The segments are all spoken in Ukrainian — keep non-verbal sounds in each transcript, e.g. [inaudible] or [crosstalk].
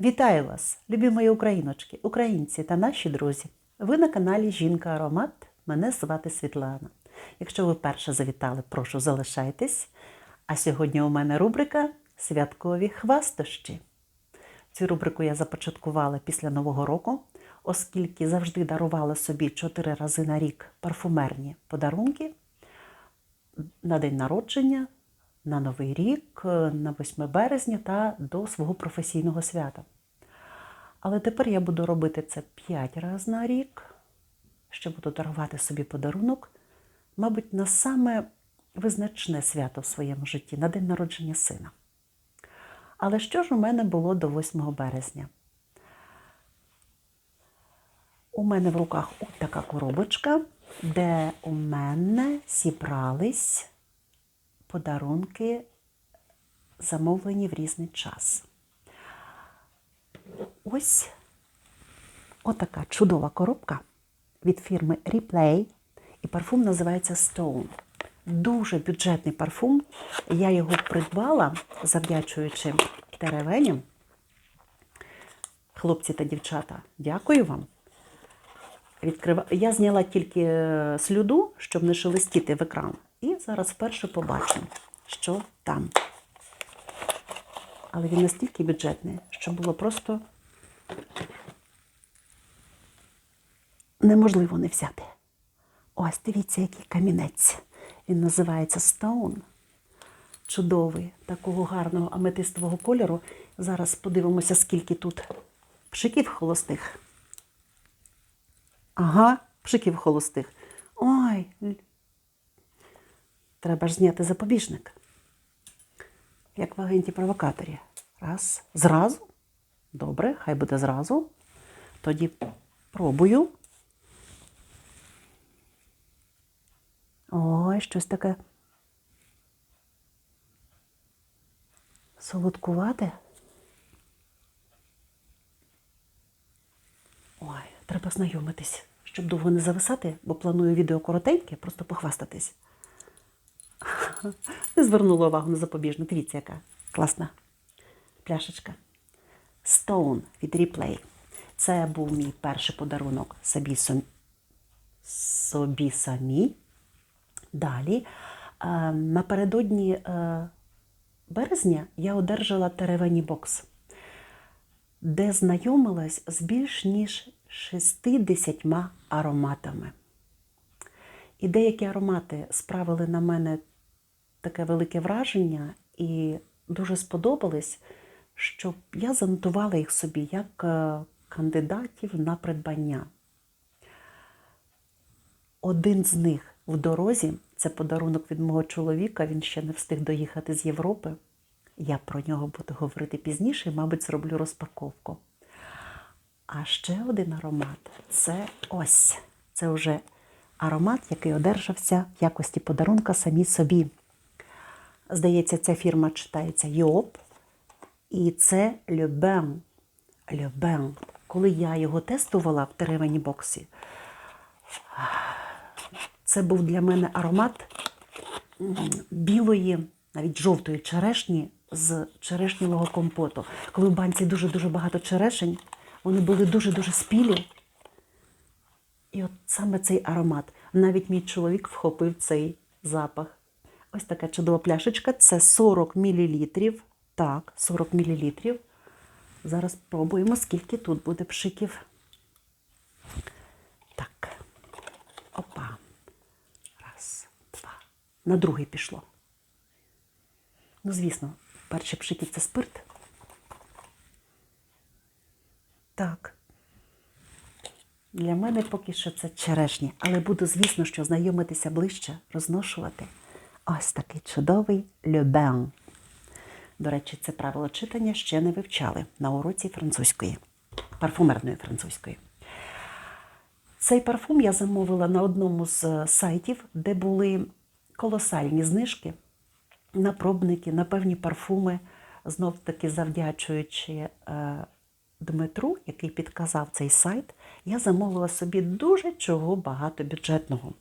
Вітаю вас, любі мої україночки, українці та наші друзі. Ви на каналі Жінка Аромат. Мене звати Світлана. Якщо ви вперше завітали, прошу залишайтесь. А сьогодні у мене рубрика Святкові хвастощі. Цю рубрику я започаткувала після Нового року, оскільки завжди дарувала собі чотири рази на рік парфумерні подарунки на день народження, на Новий рік, на 8 березня та до свого професійного свята. Але тепер я буду робити це 5 разів на рік, що буду дарувати собі подарунок, мабуть, на саме визначне свято в своєму житті, на день народження сина. Але що ж у мене було до 8 березня? У мене в руках от така коробочка, де у мене зібрались подарунки, замовлені в різний час. Ось отака чудова коробка від фірми Replay, і парфум називається Stone. Дуже бюджетний парфум. Я його придбала, завдячуючи теревеням. Хлопці та дівчата, дякую вам. Відкрива... Я зняла тільки е, слюду, щоб не шелестіти в екран. І зараз вперше побачимо, що там. Але він настільки бюджетний, що було просто неможливо не взяти. Ось дивіться, який камінець. Він називається Stone. Чудовий, такого гарного аметистового кольору. Зараз подивимося, скільки тут пшиків холостих. Ага, пшиків холостих. Ой, треба ж зняти запобіжник. Як в агенті провокаторі. Раз. Зразу. Добре, хай буде зразу. Тоді пробую. Ой, щось таке солодкувате. Ой, треба знайомитись, щоб довго не зависати, бо планую відео коротеньке, просто похвастатись. Не звернула увагу на запобіжну. Дивіться, яка класна пляшечка. Stone від Replay. Це був мій перший подарунок собі, собі самі. Далі, е, напередодні е, березня я одержала теревені бокс, де знайомилась з більш ніж 60 ароматами. І деякі аромати справили на мене таке велике враження і дуже сподобались, що я занотувала їх собі як е, кандидатів на придбання. Один з них в дорозі це подарунок від мого чоловіка, він ще не встиг доїхати з Європи. Я про нього буду говорити пізніше і, мабуть, зроблю розпаковку. А ще один аромат це ось. Це вже аромат, який одержався в якості подарунка самі собі. Здається, ця фірма читається Йоп. І це Любен. Любен. Коли я його тестувала в теревені боксі, це був для мене аромат білої, навіть жовтої черешні з черешневого компоту. Коли в банці дуже-дуже багато черешень, вони були дуже-дуже спілі. І от саме цей аромат. Навіть мій чоловік вхопив цей запах. Ось така чудова пляшечка. Це 40 мл. Так, 40 мл. Зараз пробуємо, скільки тут буде пшиків. Так. Опа. Раз, два. На другий пішло. Ну, звісно, перший пшиків це спирт. Так. Для мене поки що це черешні, але буду, звісно, що знайомитися ближче, розношувати. Ось такий чудовий Любен. До речі, це правило читання ще не вивчали на уроці французької, парфумерної французької. Цей парфум я замовила на одному з сайтів, де були колосальні знижки на пробники, на певні парфуми, знов таки завдячуючи е, Дмитру, який підказав цей сайт, я замовила собі дуже чого багато бюджетного.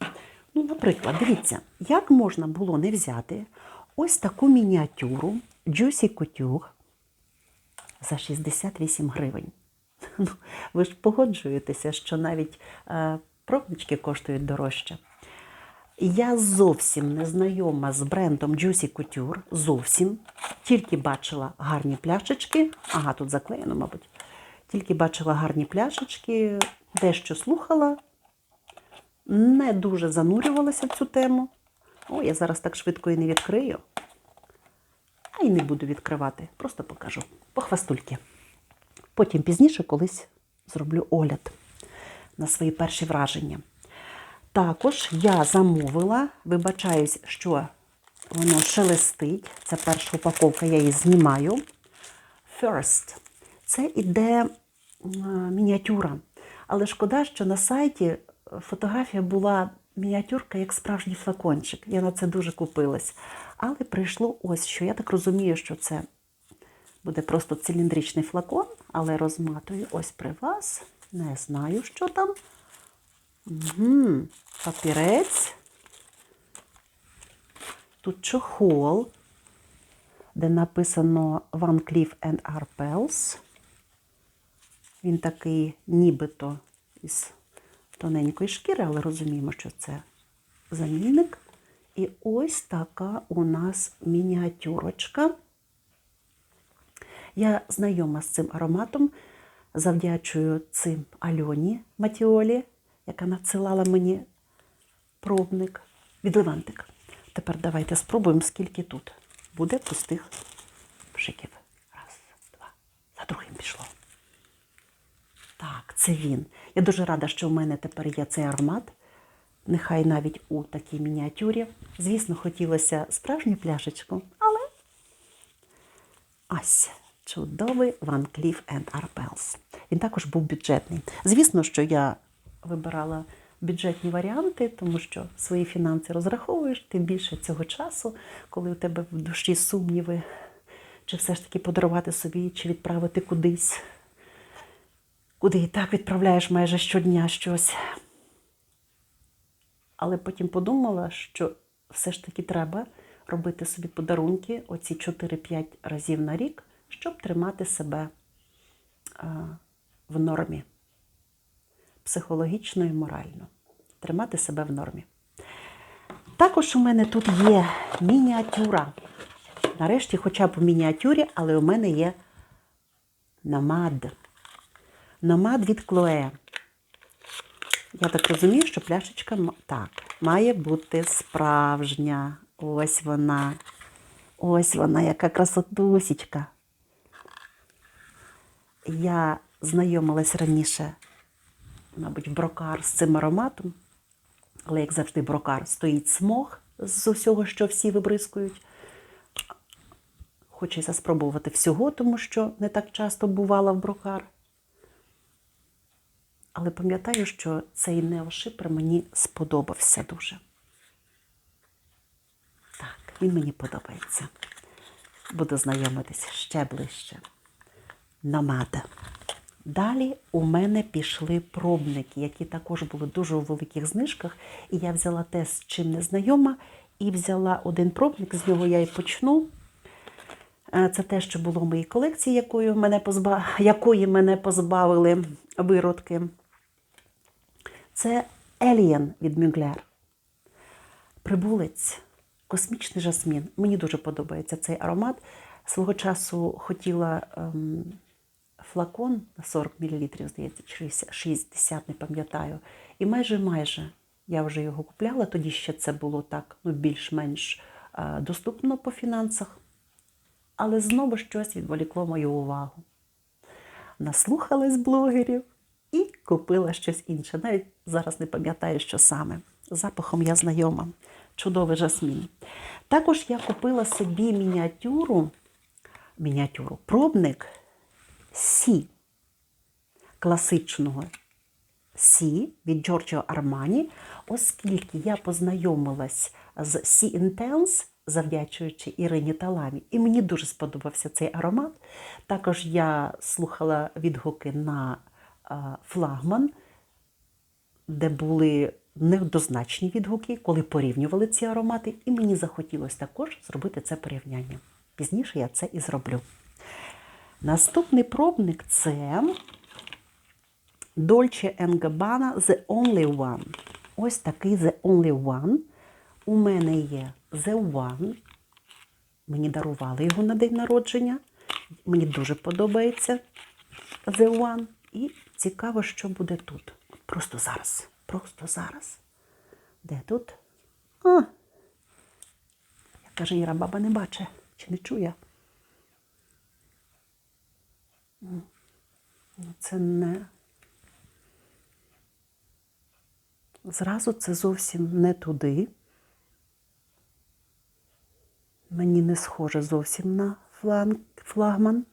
Ну, наприклад, дивіться, як можна було не взяти ось таку мініатюру Juicy Couture за 68 гривень. [laughs] Ну, ви ж погоджуєтеся, що навіть е, пробнички коштують дорожче. Я зовсім не знайома з брендом Juicy Couture, зовсім. Тільки бачила гарні пляшечки. Ага, тут заклеєно, мабуть. Тільки бачила гарні пляшечки, дещо слухала, не дуже занурювалася в цю тему. О, я зараз так швидко і не відкрию. А й не буду відкривати, просто покажу. Похвастульки. Потім пізніше колись зроблю огляд на свої перші враження. Також я замовила, вибачаюсь, що воно шелестить. Це перша упаковка, я її знімаю. First. Це іде мініатюра. Але шкода, що на сайті фотографія була мініатюрка як справжній флакончик. Я на це дуже купилась. Але прийшло ось що. Я так розумію, що це буде просто циліндричний флакон, але розматую ось при вас. Не знаю, що там. Угу. Папірець. Тут чохол, де написано Van Cleef Arpels. Він такий нібито із тоненької шкіри, але розуміємо, що це замінник. І ось така у нас мініатюрочка. Я знайома з цим ароматом, завдячую цим Альоні Матіолі, яка надсилала мені пробник від Левантик. Тепер давайте спробуємо, скільки тут буде пустих пшиків. Раз, два. За другим пішло. Так, це він. Я дуже рада, що в мене тепер є цей аромат. Нехай навіть у такій мініатюрі. Звісно, хотілося справжню пляшечку, але ось чудовий Van Cleef Arpels. Він також був бюджетний. Звісно, що я вибирала бюджетні варіанти, тому що свої фінанси розраховуєш, тим більше цього часу, коли у тебе в душі сумніви, чи все ж таки подарувати собі, чи відправити кудись, куди і так відправляєш майже щодня щось. Але потім подумала, що все ж таки треба робити собі подарунки оці 4-5 разів на рік, щоб тримати себе в нормі. Психологічно і морально. Тримати себе в нормі. Також у мене тут є мініатюра. Нарешті, хоча б в мініатюрі, але у мене є намад. Намад від Клое. Я так розумію, що пляшечка так, має бути справжня. Ось вона. Ось вона, яка красотусічка. Я знайомилась раніше, мабуть, в брокар з цим ароматом. Але, як завжди, брокар стоїть смог з усього, що всі вибризкують. Хочеться спробувати всього, тому що не так часто бувала в брокар. Але пам'ятаю, що цей неошипер мені сподобався дуже. Так, він мені подобається. Буду знайомитися ще ближче. Намада. Далі у мене пішли пробники, які також були дуже у великих знижках. І я взяла те, з чим не знайома, і взяла один пробник, з нього я і почну. Е, Це те, що було в моїй колекції, якою мене позба... якої мене позбавили виродки. Це Елієн від Мюглер. Прибулець, космічний жасмін. Мені дуже подобається цей аромат. Свого часу хотіла ем, флакон на 40 мл, здається, чи 60, не пам'ятаю. І майже майже я вже його купляла. Тоді ще це було так, ну, більш-менш е, доступно по фінансах. Але знову щось відволікло мою увагу. Наслухалась блогерів і купила щось інше. Навіть зараз не пам'ятаю, що саме. Запахом я знайома. Чудовий жасмін. Також я купила собі мініатюру, мініатюру, пробник Сі класичного Сі від Giorgio Armani, оскільки я познайомилась з Сі Intense, завдячуючи Ірині Таламі, і мені дуже сподобався цей аромат. Також я слухала відгуки на а, флагман, де були неоднозначні відгуки, коли порівнювали ці аромати, і мені захотілося також зробити це порівняння. Пізніше я це і зроблю. Наступний пробник це Dolce Gabbana The Only One. Ось такий The Only One. У мене є The One. Мені дарували його на день народження. Мені дуже подобається The One. І цікаво, що буде тут. Просто зараз. Просто зараз. Де тут? А. Я каже, Іра, баба не бачить чи не чує. Ну, Це не. Зразу це зовсім не туди. Мені не схоже зовсім на флагман.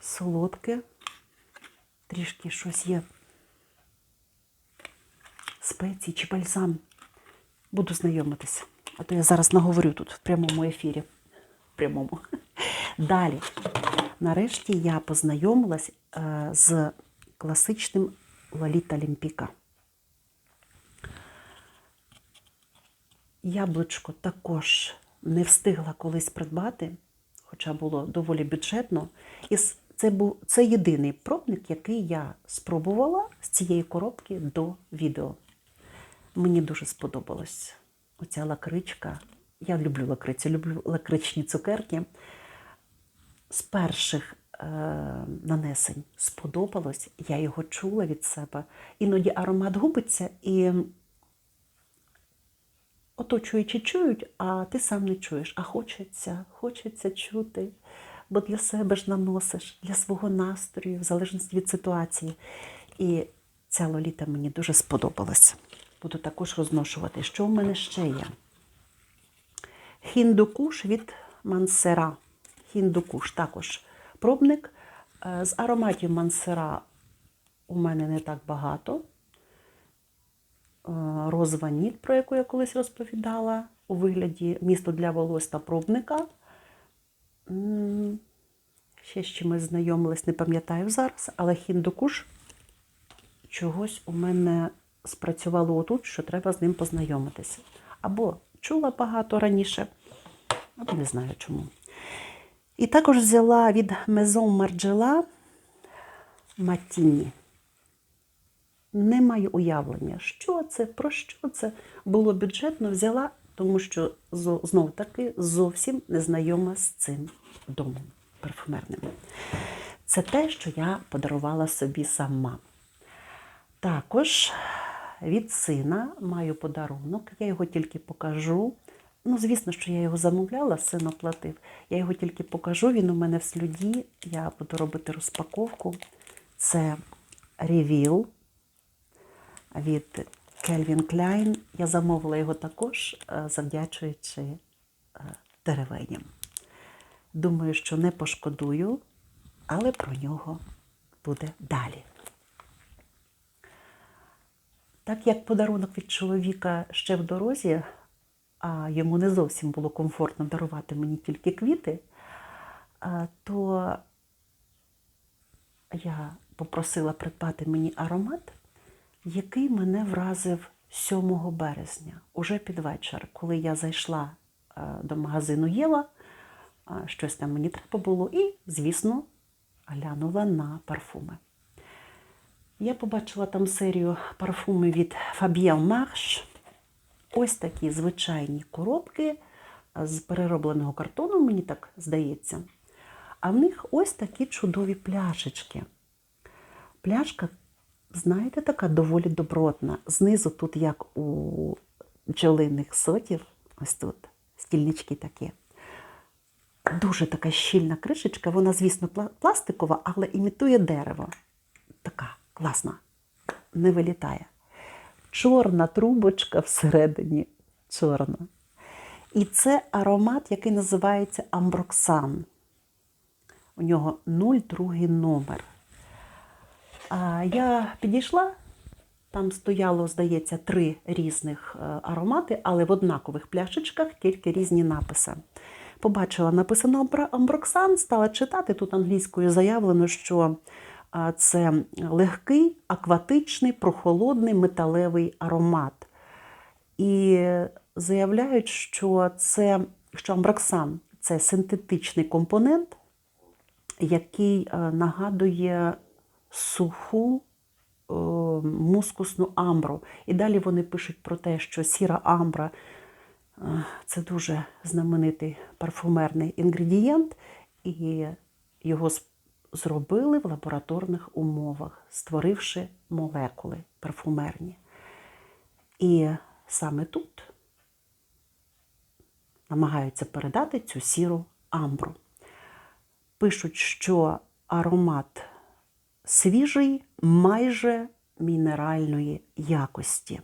Солодке. Трішки щось є. Спеції чи бальзам. Буду знайомитися. А то я зараз наговорю тут в прямому ефірі. В прямому. Далі. Нарешті я познайомилась е, з класичним Лоліта Лімпіка. Яблучко також не встигла колись придбати, хоча було доволі бюджетно. І с- це був це єдиний пробник, який я спробувала з цієї коробки до відео. Мені дуже сподобалась оця лакричка. Я люблю лакрицю, люблю лакричні цукерки. З перших е, нанесень сподобалось, я його чула від себе. Іноді аромат губиться і оточуючи чують, а ти сам не чуєш. А хочеться, хочеться чути, бо для себе ж наносиш, для свого настрою, в залежності від ситуації. І ця лоліта мені дуже сподобалась. Буду також розношувати. Що в мене ще є? Хіндукуш від Мансера. Хіндукуш також пробник. Е, З ароматів Мансера у мене не так багато. Е, Розова ніт, про яку я колись розповідала, у вигляді місто для волос та пробника. Ще з чимось знайомилась, не пам'ятаю зараз, але хіндукуш чогось у мене спрацювало отут, що треба з ним познайомитися. Або чула багато раніше, або не знаю чому. І також взяла від Maison Margiela Матіні. Не маю уявлення, що це, про що це. Було бюджетно, взяла, тому що зо- знов таки зовсім не знайома з цим домом парфумерним. Це те, що я подарувала собі сама. Також від сина маю подарунок, я його тільки покажу. Ну, звісно, що я його замовляла, син оплатив. Я його тільки покажу, він у мене в слюді. Я буду робити розпаковку. Це Reveal від Calvin Klein. Я замовила його також, е, завдячуючи е, деревеням. Думаю, що не пошкодую, але про нього буде далі. Так як подарунок від чоловіка ще в дорозі, а йому не зовсім було комфортно дарувати мені тільки квіти, то я попросила придбати мені аромат, який мене вразив 7 березня, уже під вечір, коли я зайшла е, до магазину Єва, а, щось там мені треба було, і, звісно, глянула на парфуми. Я побачила там серію парфумів від Fabienne Marche. Ось такі звичайні коробки з переробленого картону, мені так здається. А в них ось такі чудові пляшечки. Пляшка, знаєте, така доволі добротна. Знизу тут, як у бджолиних сотів, ось тут стільнички такі. Дуже така щільна кришечка, вона, звісно, пластикова, але імітує дерево. Така класна, не вилітає. Чорна трубочка всередині чорна. І це аромат, який називається Амброксан. У нього 02 номер. Я підійшла, там стояло, здається, три різних е, аромати, але в однакових пляшечках тільки різні написи. Побачила написано Амброксан, стала читати. Тут англійською заявлено, що це легкий, акватичний, прохолодний металевий аромат. І заявляють, що це що амброксан це синтетичний компонент, який е, нагадує суху е, мускусну амбру. І далі вони пишуть про те, що сіра амбра е, це дуже знаменитий парфумерний інгредієнт, і його зробили в лабораторних умовах, створивши молекули парфумерні. І саме тут намагаються передати цю сіру амбру. Пишуть, що аромат свіжий, майже мінеральної якості.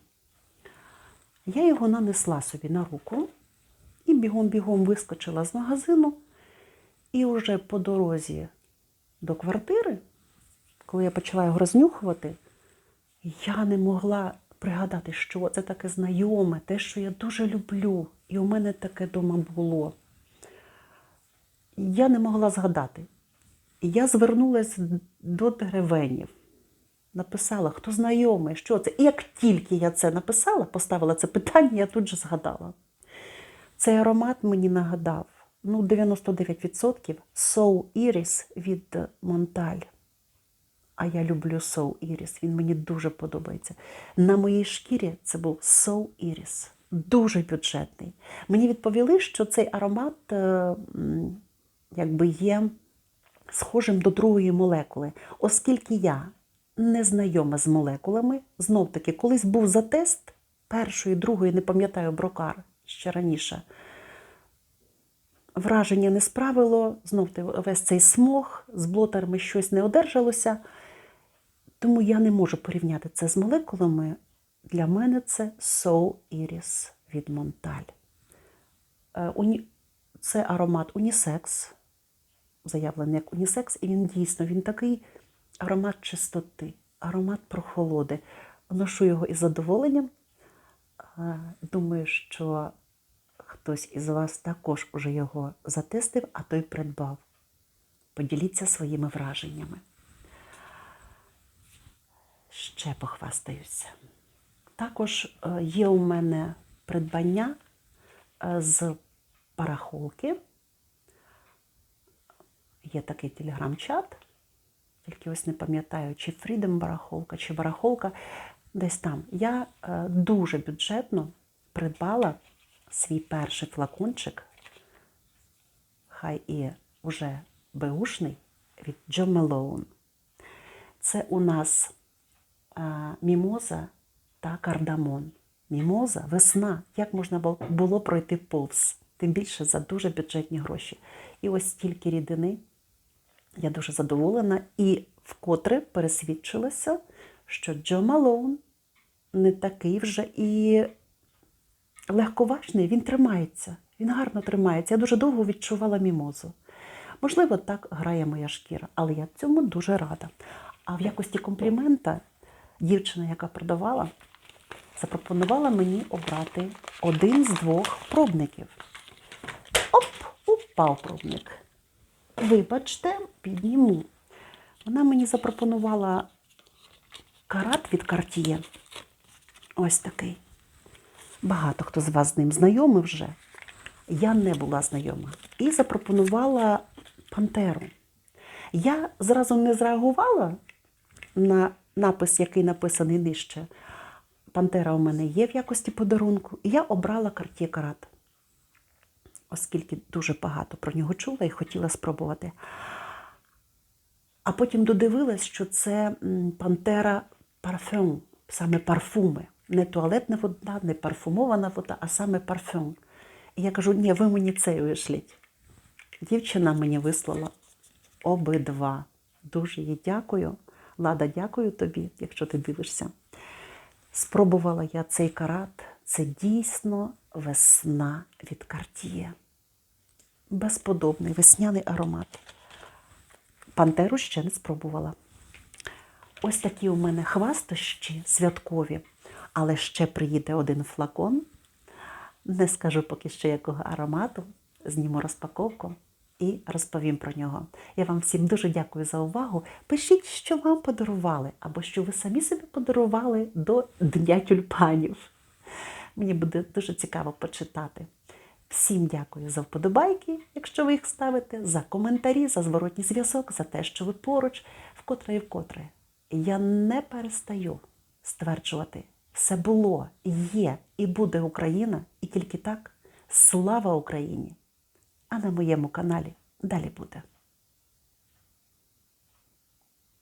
Я його нанесла собі на руку і бігом-бігом вискочила з магазину. І вже по дорозі до квартири, коли я почала його рознюхувати, я не могла пригадати, що це таке знайоме, те, що я дуже люблю, і у мене таке дома було. Я не могла згадати. Я звернулася до деревенів, написала, хто знайомий, що це. І як тільки я це написала, поставила це питання, я тут же згадала. Цей аромат мені нагадав ну, 99% So Iris від Монталь. А я люблю So Iris, він мені дуже подобається. На моїй шкірі це був So Iris, дуже бюджетний. Мені відповіли, що цей аромат е, якби є схожим до другої молекули, оскільки я не знайома з молекулами, знов таки, колись був затест першої, другої, не пам'ятаю, брокар ще раніше. Враження не справило, знов весь цей смог, з блотерами щось не одержалося. Тому я не можу порівняти це з молекулами. Для мене це So Iris від Монталь. Е, Це аромат унісекс, заявлений як унісекс, і він дійсно він такий аромат чистоти, аромат прохолоди. Ношу його із задоволенням. Думаю, що хтось із вас також уже його затестив, а той придбав. Поділіться своїми враженнями. Ще похвастаюся. Також е, є у мене придбання е, з парахолки. Є такий телеграм-чат, тільки ось не пам'ятаю, чи Freedom барахолка, чи барахолка. Десь там. Я е, дуже бюджетно придбала свій перший флакончик, хай і вже беушний, від Джо Мелоун. Це у нас е, мімоза та кардамон. Мімоза, весна. Як можна було пройти повз? Тим більше за дуже бюджетні гроші. І ось стільки рідини. Я дуже задоволена і вкотре пересвідчилася, що Джо Малоун не такий вже і легковажний, він тримається, він гарно тримається. Я дуже довго відчувала мімозу. Можливо, так грає моя шкіра, але я цьому дуже рада. А в якості комплімента дівчина, яка продавала, запропонувала мені обрати один з двох пробників. Оп, упав пробник. Вибачте, підніму. Вона мені запропонувала карат від Cartier. Ось такий. Багато хто з вас з ним знайомий вже. Я не була знайома. І запропонувала пантеру. Я зразу не зреагувала на напис, який написаний нижче. Пантера у мене є в якості подарунку. Я обрала Cartier карат оскільки дуже багато про нього чула і хотіла спробувати. А потім додивилась, що це пантера парфюм, саме парфуми. Не туалетна вода, не парфумована вода, а саме парфюм. І я кажу, ні, ви мені цей вишліть. Дівчина мені вислала обидва. Дуже їй дякую. Лада, дякую тобі, якщо ти дивишся. Спробувала я цей карат. Це дійсно весна від Cartier. Безподобний весняний аромат. Пантеру ще не спробувала. Ось такі у мене хвастощі святкові, але ще приїде один флакон. Не скажу поки що якого аромату, зніму розпаковку і розповім про нього. Я вам всім дуже дякую за увагу. Пишіть, що вам подарували, або що ви самі собі подарували до Дня тюльпанів. Мені буде дуже цікаво почитати. Всім дякую за вподобайки, якщо ви їх ставите, за коментарі, за зворотній зв'язок, за те, що ви поруч, вкотре і вкотре. Я не перестаю стверджувати, все було, є і буде Україна, і тільки так слава Україні! А на моєму каналі далі буде.